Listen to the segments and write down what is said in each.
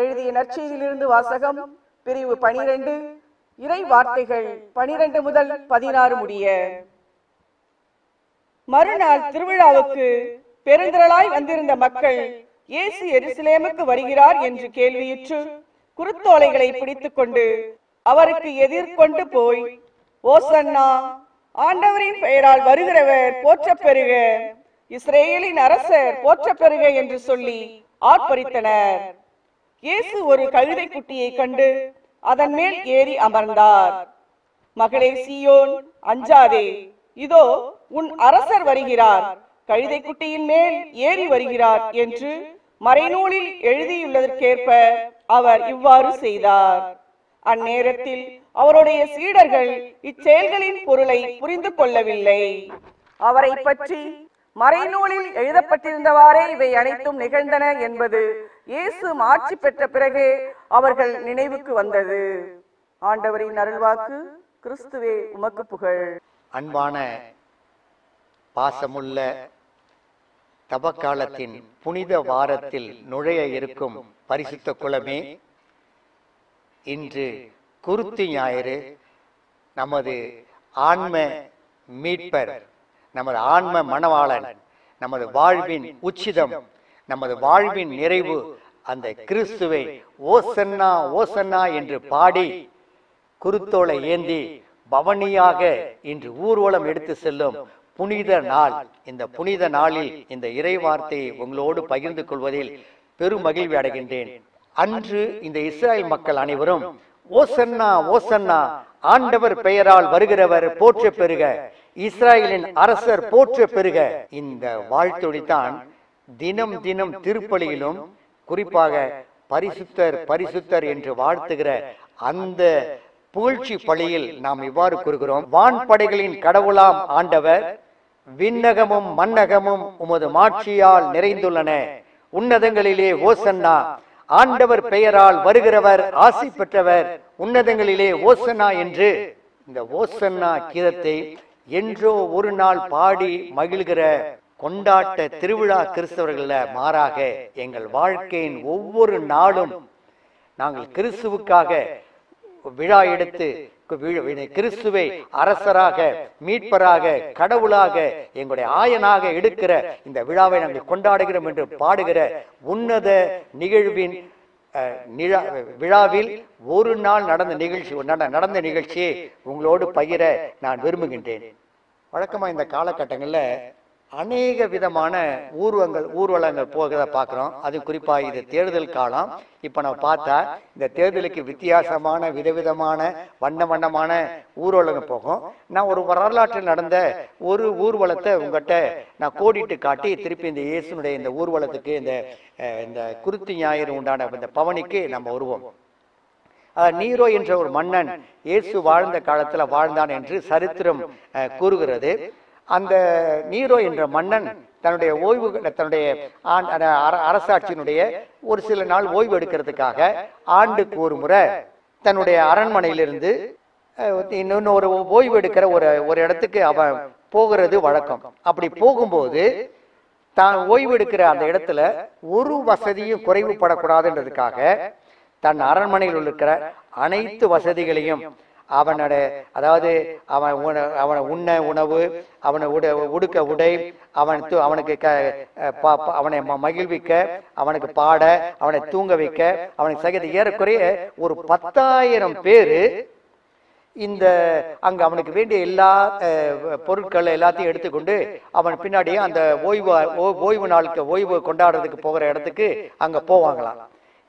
எழுதிய நற்செய்தியிலிருந்து வாசகம் பிரிவு பனிரெண்டு இறை வார்த்தைகள் பனிரெண்டு முதல் பதினாறு முடிய. மறுநாள் திருவிழாவுக்கு பெருந்திரளாய் வந்திருந்த மக்கள் இயேசு எருசலேமுக்கு வருகிறார் என்று கேள்வியுற்று குருத்தோலைகளை பிடித்துக் கொண்டு அவருக்கு எதிர்கொண்டு போய் ஓசன்னா ஆண்டவரின் பெயரால் வருகிறவர் போற்ற பெறுக. இஸ்ரேலின் அரசர் போற்ற பெறுக என்று சொல்லி ஆர்ப்பரித்தனர். இயேசு ஒரு கழுதை குட்டியை கண்டு அதன் மேல் ஏறி அமர்ந்தார். மகளே சீயோன் அஞ்சாதே இதோ உன் அரசர் வருகிறார். கழுதை குட்டியின் மேல் ஏறி வருகிறார் என்று மறைநூலில் எழுதியுள்ளதற்கேற்ப அவர் இவ்வாறு செய்தார். அந்நேரத்தில் அவருடைய சீடர்கள் இச்செயல்களின் பொருளை புரிந்து கொள்ளவில்லை. அவரை பற்றி மறைநூலில் எழுதப்பட்டிருந்தவாறே இவை அனைத்தும் நிகழ்ந்தன என்பது இயேசு ஆட்சி பெற்ற பிறகு அவர்கள் நினைவுக்கு வந்தது. ஆண்டவரின் அருள்வாக்கு கிறிஸ்துவே உமக்கு புகழ். அன்பான பாசமுள்ள தபக்காலத்தின் புனித வாரத்தில் நுழைய இருக்கும் பரிசுத்த குலமே இன்று குருத்தி ஞாயிறு நமது ஆன்ம மீட்பர் நமது ஆன்ம மணவாளன் நமது வாழ்வின் உச்சிதம் நமது வாழ்வின் நிறைவு அந்த கிறிஸ்துவை ஓசன்னா ஓசன்னா என்று பாடி குருத்தோலை ஏந்தி பவனியாக இன்று ஊர்வலம் எடுத்து செல்லும் புனித நாள். இந்த புனித நாளில் இந்த இறை வார்த்தையை உங்களோடு பகிர்ந்து கொள்வதில் பெரும் மகிழ்ச்சி அடைகின்றேன். அன்று இந்த இஸ்ரேல் மக்கள் அனைவரும் ஓசன்னா ஓசன்னா ஆண்டவர் பெயரால் வருகிறவர் போற்ற பெறுக இஸ்ராயலின் அரசர் போற்ற பெறுக இந்த வாழ்த்தொழித்தான் தினம் தினம் திருப்பலியிலும் குறிப்பாக பரிசுத்தர் பரிசுத்தர் என்று வாழ்த்துகிற அந்த புகழ்ச்சி பலியில் நாம் இவ்வாறு கூறுகிறோம். வான்படைகளின் கடவுளாம் ஆண்டவர் விண்ணகமும் மன்னகமும் உமது மாட்சியால் நிறைந்துள்ளன. உன்னதங்களிலே ஓசன்னா ஆண்டவர் பெயரால் வருகிறவர் ஆசி பெற்றவர் உன்னதங்களிலே ஓசன்னா என்று இந்த ஓசன்னா கீதத்தை என்றோ ஒரு நாள் பாடி மகிழ்கிற கொண்டாட்ட திருவிழா கிறிஸ்தவர்கள மாறாக எங்கள் வாழ்க்கையின் ஒவ்வொரு நாளும் நாங்கள் கிறிஸ்துவுக்காக விழா எடுத்து கிறிஸ்துவை அரசராக மீட்பராக கடவுளாக எங்களுடைய ஆயனாக எடுக்கிற இந்த விழாவை நாங்கள் கொண்டாடுகிறோம் என்று பாடுகிற உன்னத நிகழ்வின் நிழா- விழாவில் ஒரு நாள் நடந்த நிகழ்ச்சி நடந்த நிகழ்ச்சியை உங்களோடு பகிர நான் விரும்புகின்றேன். வழக்கமாக இந்த காலகட்டங்களில் அநேக விதமான ஊர்வங்கள் ஊர்வலங்கள் போகிறத பார்க்குறோம். அது குறிப்பாக இது தேர்தல் காலம். இப்போ நம்ம பார்த்தா இந்த தேர்தலுக்கு வித்தியாசமான விதவிதமான வண்ண வண்ணமான ஊர்வலங்கள் போகும். நான் ஒரு வரலாற்றில் நடந்த ஒரு ஊர்வலத்தை உங்கள்கிட்ட நான் கோடிட்டு காட்டி திருப்பி இந்த இயேசுனுடைய இந்த ஊர்வலத்துக்கு இந்த இந்த குருத்தி ஞாயிறு உண்டான இந்த பவனிக்கு நம்ம வருவோம். நீரோ என்ற ஒரு மன்னன் இயேசு வாழ்ந்த காலத்தில் வாழ்ந்தான் என்று சரித்திரம் கூறுகிறது. அந்த நீரோ என்ற மன்னன் தன்னுடைய ஓய்வு தன்னுடைய ஆண்- அர- அரசாட்சியினுடைய ஒரு சில நாள் ஓய்வு எடுக்கிறதுக்காக ஆண்டுக்கு ஒரு முறை தன்னுடைய அரண்மனையிலிருந்து அஹ், ஒரு ஓய்வு எடுக்கிற ஒரு ஒரு இடத்துக்கு அவன் போகிறது வழக்கம். அப்படி போகும்போது தான் ஓய்வு எடுக்கிற அந்த இடத்துல ஒரு வசதியும் குறைவுபடக்கூடாதுன்றதுக்காக தன் அரண்மனையில் இருக்கிற அனைத்து வசதிகளையும் அவனோட அதாவது அவன் உண- அவனை உண்ண உணவு அவனை உட உடுக்க உடை அவன் தூ அவனுக்கு க பா- அவனை மகிழ்விக்க அவனுக்கு பாட அவனை தூங்க வைக்க அவனுக்கு சகித ஏறக்குறைய ஒரு பத்தாயிரம் பேரு இந்த அங்க அவனுக்கு வேண்டிய எல்லா அஹ், பொருட்கள் எல்லாத்தையும் எடுத்துக்கொண்டு அவன் பின்னாடியே அந்த ஓய்வு ஓய்வு நாளுக்கு ஓய்வு கொண்டாடுறதுக்கு போகிற இடத்துக்கு அங்க போவாங்களாம்.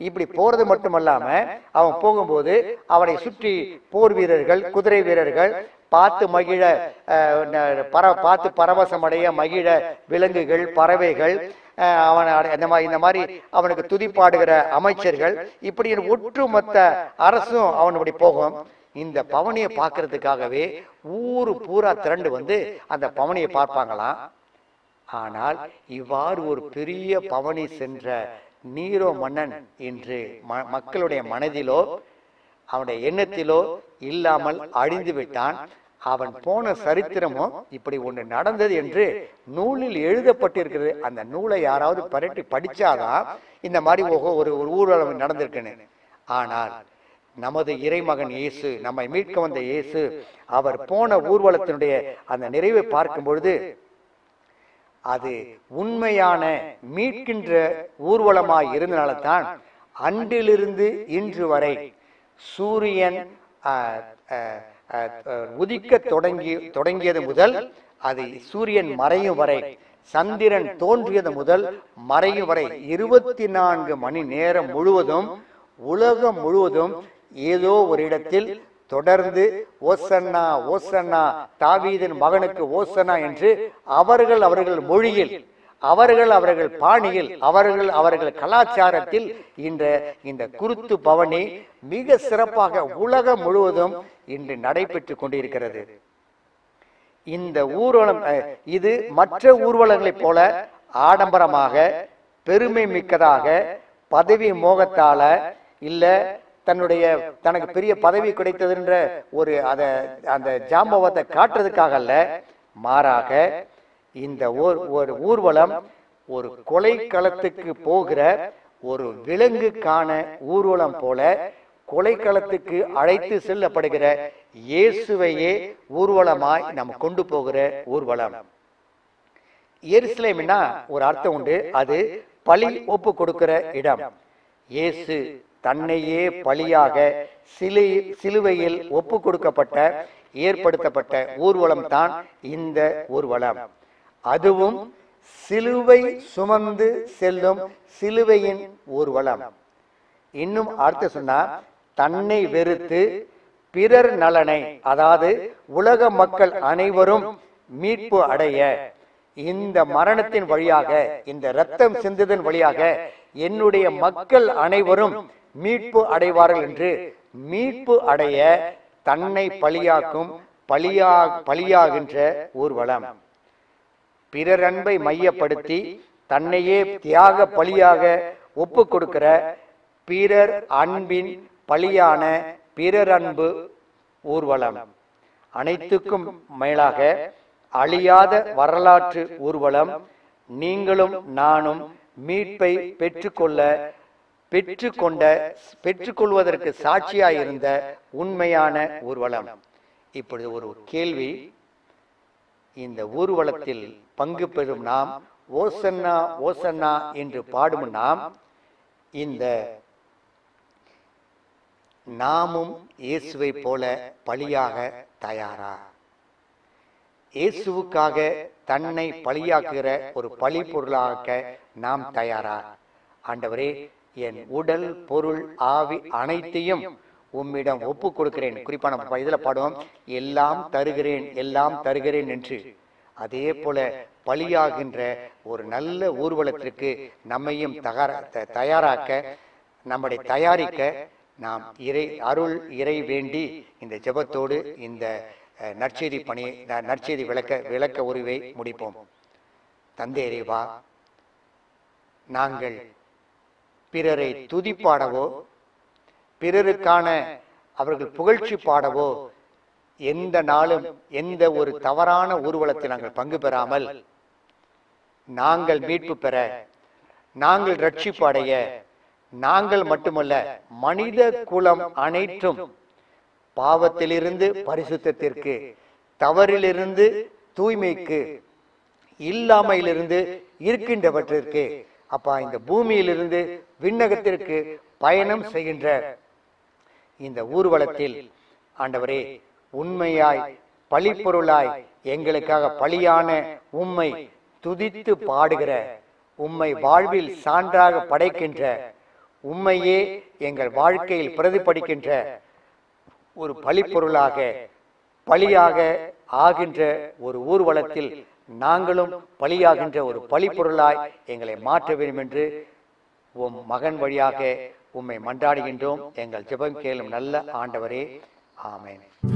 இப்படி போறது மட்டுமல்லாம அவன் போகும்போது அவனை சுற்றி போர் வீரர்கள் குதிரை வீரர்கள் பார்த்து மகிழ அஹ், பர பார்த்து பரவசமடைய மகிழ விலங்குகள் பறவைகள் அவனை அவன் இந்த மாதிரி இந்த மாதிரி அவனுக்கு துதிப்பாடுகிற அமைச்சர்கள் இப்படி ஒட்டுமொத்த அரசும் அவன் இப்படி போகும். இந்த பவனியை பார்க்கறதுக்காகவே ஊரு பூரா திரண்டு வந்து அந்த பவனியை பார்ப்பாங்களாம். ஆனால் இவ்வாறு ஒரு பெரிய பவனி சென்ற நீரோ மன்னன் என்று ம- மக்களுடைய மனதிலோ அவனுடைய எண்ணத்திலோ இல்லாமல் அழிந்து விட்டான் அவன் போன சரித்திரமும் இப்படி ஒன்று நடந்தது என்று நூலில் எழுதப்பட்டிருக்கிறது. அந்த நூலை யாராவது பரட்டி படிச்சாதான் இந்த மாதிரி ஓகோ ஒரு ஒரு ஊர்வலம் நடந்திருக்குன்னு. ஆனால் நமது இறைமகன் இயேசு நம்மை மீட்க வந்த இயேசு அவர் போன ஊர்வலத்தினுடைய அந்த நிறைவை பார்க்கும் பொழுது அது உண்மையான மீட்கின்ற ஊர்வலமாய் இருந்தனால தான் அன்றிலிருந்து இன்று வரை சூரியன் உதிக்க தொடங்கி தொடங்கியது முதல் அது சூரியன் மறையும் வரை சந்திரன் தோன்றியது முதல் மறையும் வரை இருபத்தி நான்கு மணி நேரம் முழுவதும் உலகம் முழுவதும் ஏதோ ஒரு இடத்தில் தொடர்ந்து ஓசன்னா ஓசன்னா தாவீதின் மகனுக்கு ஓசனா என்று அவர்கள் அவர்கள் மொழியில் அவர்கள் அவர்கள் பாணியில் அவர்கள் அவர்கள் கலாச்சாரத்தில் இந்த இந்த குருத்து பவனி மிக சிறப்பாக உலகம் முழுவதும் இன்று நடைபெற்று கொண்டிருக்கிறது. இந்த ஊர்வலம் அஹ், இது மற்ற ஊர்வலங்களைப் போல ஆடம்பரமாக பெருமை மிக்கதாக பதவி மோகத்தால இல்ல தன்னுடைய தனக்கு பெரிய பதவி கிடைத்ததுன்ற ஒரு அதை அந்த ஜாம்பவத்தை காட்டுறதுக்காக அல்ல மாறாக இந்த ஓர் ஒரு ஊர்வலம் ஒரு கொலைக்களத்துக்கு போகிற ஒரு விலங்குக்கான ஊர்வலம் போல கொலைக்களத்துக்கு அழைத்து செல்லப்படுகிற இயேசுவையே ஊர்வலமாய் நம்ம கொண்டு போகிற ஊர்வலம். எருசலேம்னா ஒரு அர்த்தம் உண்டு. அது பலி ஒப்பு கொடுக்கிற இடம். இயேசு தன்னையே பலியாக சிலை சிலுவையில் ஒப்பு கொடுக்கப்பட்ட ஏற்படுத்தப்பட்ட ஊர்வலம் தான் இந்த ஊர்வலம். அதுவும் சிலுவை சுமந்து செல்லும் சிலுவையின் ஊர்வலம். இன்னும் அடுத்து சொன்னா தன்னை வெறுத்து பிறர் நலனை அதாவது உலக மக்கள் அனைவரும் மீட்பு அடைய இந்த மரணத்தின் வழியாக இந்த ரத்தம் சிந்துதன் வழியாக என்னுடைய மக்கள் அனைவரும் மீட்பு அடைவார்கள் என்று மீட்பு அடைய தன்னை பலியாக்கும் பலியா பலியாகின்ற ஊர்வலம். பிறர் அன்பை மையப்படுத்தி தன்னையே தியாக பலியாக ஒப்பு கொடுக்கிற பிறர் அன்பின் பலியான பிறர் அன்பு ஊர்வலம். அனைத்துக்கும் மேலாக அழியாத வரலாற்று ஊர்வலம் நீங்களும் நானும் மீட்பை பெற்றுக்கொள்ள பெற்றுக்கொண்ட பெற்றுக்கொள்வதற்கு சாட்சியாயிருந்த உண்மையான ஊர்வலம். இப்பொழுது ஒரு கேள்வி. இந்த ஊர்வலத்தில் பங்கு பெறும் நாம் ஓசன்னா ஓசன்னா என்று பாடும் நாம் இந்த நாமும் இயேசுவை போல பலியாக தயாரா? இயேசுவுக்காக தன்னை பலியாக்குகிற ஒரு பழி பொருளாக நாம் தயாரா? ஆண்டவரே என் உடல் பொருள் ஆவி அனைத்தையும் உம்மிடம் ஒப்பு கொடுக்கிறேன் குறிப்பா நம்ம இதுல பாடுவோம் எல்லாம் தருகிறேன் எல்லாம் தருகிறேன் என்று. அதே போல பலியாகின்ற ஒரு நல்ல ஊர்வலத்திற்கு நம்மையும் தகார த- தயாராக்க நம்மை தயாரிக்க நாம் இறை அருள் இறை வேண்டி இந்த ஜெபத்தோடு இந்த நற்செய்தி பணி நற்செய்தி விளக்க விளக்க உருவை முடிப்போம். தந்தை இறைவா நாங்கள் பிறரை துதிப்பாடவோ பிறருக்கான அவர்கள் புகழ்ச்சி பாடவோ? எந்த நாளும் எந்த ஒரு தவறான ஊர்வலத்தில் நாங்கள் பங்கு பெறாமல் நாங்கள் மீட்பு பெற நாங்கள் ரட்சிப்படைய நாங்கள் மட்டுமல்ல மனித குலம் அனைத்தும் பாவத்திலிருந்து பரிசுத்தத்திற்கு தவறிலிருந்து தூய்மைக்கு இல்லாமையிலிருந்து இருக்கின்றவற்றிற்கு அப்பா இந்த பூமியிலிருந்து விண்ணகத்திற்கு பயணம் செய்கின்ற இந்த ஊர்வலத்தில் ஆண்டவரே உண்மையாய் பழிப்பொருளாய் எங்களுக்காக பழியான உம்மை துதித்து பாடுகிற உம்மை வாழ்வில் சான்றாக படைக்கின்ற உம்மையே எங்கள் வாழ்க்கையில் பிரதிபலிக்கின்ற ஒரு பழிப்பொருளாக பழியாக ஆகின்ற ஒரு ஊர்வலத்தில் நாங்களும் பலியாகின்ற ஒரு பழிப்பொருளாய் எங்களை மாற்ற வேண்டும் என்று உம் மகன் வழியாக உம்மை மன்றாடுகின்றோம். எங்கள் ஜெபம் கேளும் நல்ல ஆண்டவரே. ஆமென்.